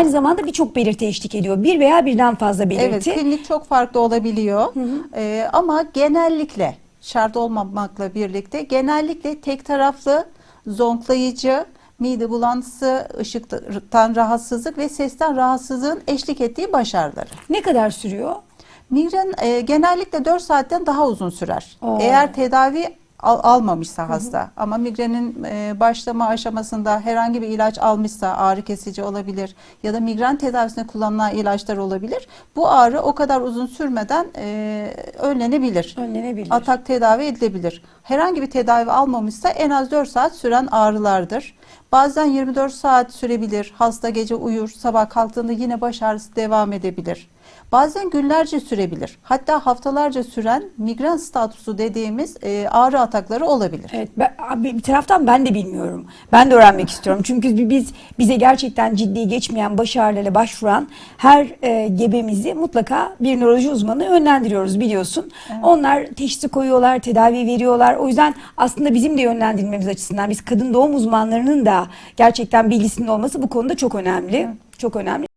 aynı zamanda birçok belirti eşlik ediyor. Bir veya birden fazla Evet, belirti. klinik çok farklı olabiliyor. Ee, ama genellikle şart olmamakla birlikte genellikle tek taraflı zonklayıcı, mide bulantısı, ışıktan rahatsızlık ve sesten rahatsızlığın eşlik ettiği baş ağrıları. Ne kadar sürüyor? Migren e, genellikle 4 saatten daha uzun sürer. Oo. Eğer tedavi al- almamışsa hasta ama migrenin e, başlama aşamasında herhangi bir ilaç almışsa ağrı kesici olabilir ya da migren tedavisinde kullanılan ilaçlar olabilir. Bu ağrı o kadar uzun sürmeden e, önlenebilir. Önlenebilir. Atak tedavi edilebilir. Herhangi bir tedavi almamışsa en az 4 saat süren ağrılardır. Bazen 24 saat sürebilir. Hasta gece uyur, sabah kalktığında yine baş ağrısı devam edebilir. Bazen günlerce sürebilir. Hatta haftalarca süren migren statüsü dediğimiz e, ağrı atakları olabilir. Evet, ben, abi bir taraftan ben de bilmiyorum. Ben de öğrenmek istiyorum. Çünkü biz bize gerçekten ciddi geçmeyen baş ağrılarıyla başvuran her e, gebemizi mutlaka bir nöroloji uzmanı yönlendiriyoruz biliyorsun. Onlar teşhisi koyuyorlar, tedavi veriyorlar. O yüzden aslında bizim de yönlendirmemiz açısından biz kadın doğum uzmanlarının da gerçekten bilgisinin olması bu konuda çok önemli. Çok önemli.